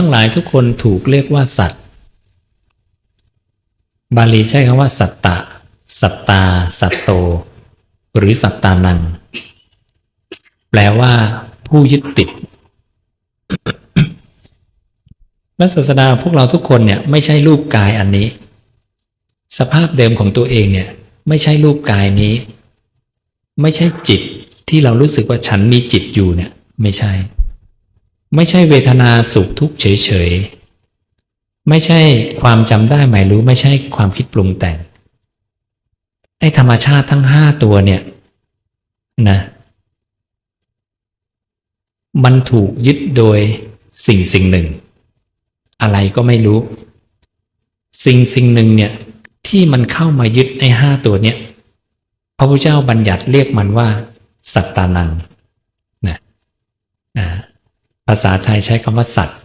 ทั้งหลายทุกคนถูกเรียกว่าสัตว์ บาลีใช้คำว่าสัตตะ สัตตา สัตโต หรือสัตตานัง แปลว่า ผู้ยึดติดและศาสดาพวกเราทุกคนเนี่ยไม่ใช่รูปกายอันนี้ สภาพเดิมของตัวเองเนี่ยไม่ใช่รูปกายนี้ ไม่ใช่จิตที่เรารู้สึกว่าฉันมีจิตอยู่เนี่ย ไม่ใช่ ไม่ใช่เวทนาสุขทุกข์เฉยๆ ไม่ใช่ความจำได้หมายรู้ไม่ใช่ความคิดปรุงแต่ง ไอ้ธรรมชาติทั้งห้าตัวเนี่ยนะมันถูกยึดโดยสิ่งสิ่งหนึ่ง อะไรก็ไม่รู้ สิ่งสิ่งหนึ่งเนี่ยที่มันเข้ามายึดไอ้ห้าตัวเนี่ยพระพุทธเจ้าบัญญัติเรียกมันว่า สัตตานังน ภาษาไทยใช้คำว่าสัตว์